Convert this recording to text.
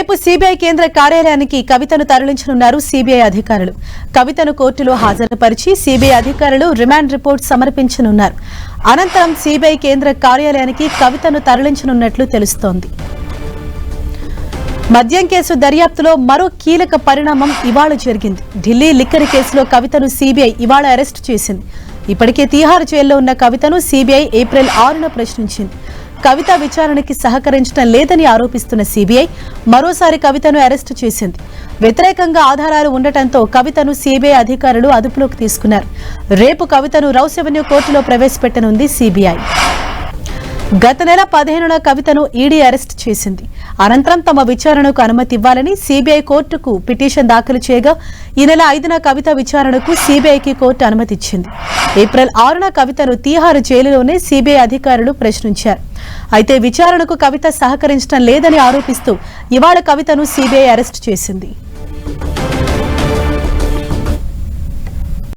రేపు సిబిఐ కేంద్ర కార్యాలయానికి కవితను తరలించనున్నారు సిబిఐ అధికారులు. కవితను కోర్టులో హాజరుపరిచి సిబిఐ అధికారులు రిమాండ్ రిపోర్ట్ సమర్పించనున్నారు. అనంతరం సిబిఐ కేంద్ర కార్యాలయానికి కవితను తరలించనున్నట్లు తెలుస్తోంది. మద్యం కేసు దర్యాప్తులో మరో కీలక పరిణామం ఇవాళ జరిగింది. ఢిల్లీ లిక్కర్ కేసులో కవితను సిబిఐ ఇవాళ అరెస్టు చేసింది. ఇప్పటికే తీహార్ జైల్లో ఉన్న కవితను సిబిఐ ఏప్రిల్ ఆరున ప్రశ్నించింది. కవిత విచారణకి సహకరించడం లేదని ఆరోపిస్తున్న సీబీఐ మరోసారి కవితను అరెస్టు చేసింది. వ్యతిరేకంగా ఆధారాలు ఉండటంతో కవితను సీబీఐ అధికారులు అదుపులోకి తీసుకున్నారు. రేపు కవితను రౌస్ ఎవెన్యూ కోర్టులో ప్రవేశపెట్టనుంది సీబీఐ. గత నెల పదిహేనున కవితను ఈడీ అరెస్ట్ చేసింది. అనంతరం తమ విచారణకు అనుమతి ఇవ్వాలని సిబిఐ కోర్టుకు పిటిషన్ దాఖలు చేయగా ఈ నెల ఐదున కవిత విచారణకు సిబిఐకి కోర్టు అనుమతి ఇచ్చింది ఏప్రిల్ ఆరున కవితను తీహారు జైలులోనే సిబిఐ అధికారులు ప్రశ్నించారు. అయితే విచారణకు కవిత సహకరించడం లేదని ఆరోపిస్తూ ఇవాళ కవితను సిబిఐ అరెస్ట్ చేసింది.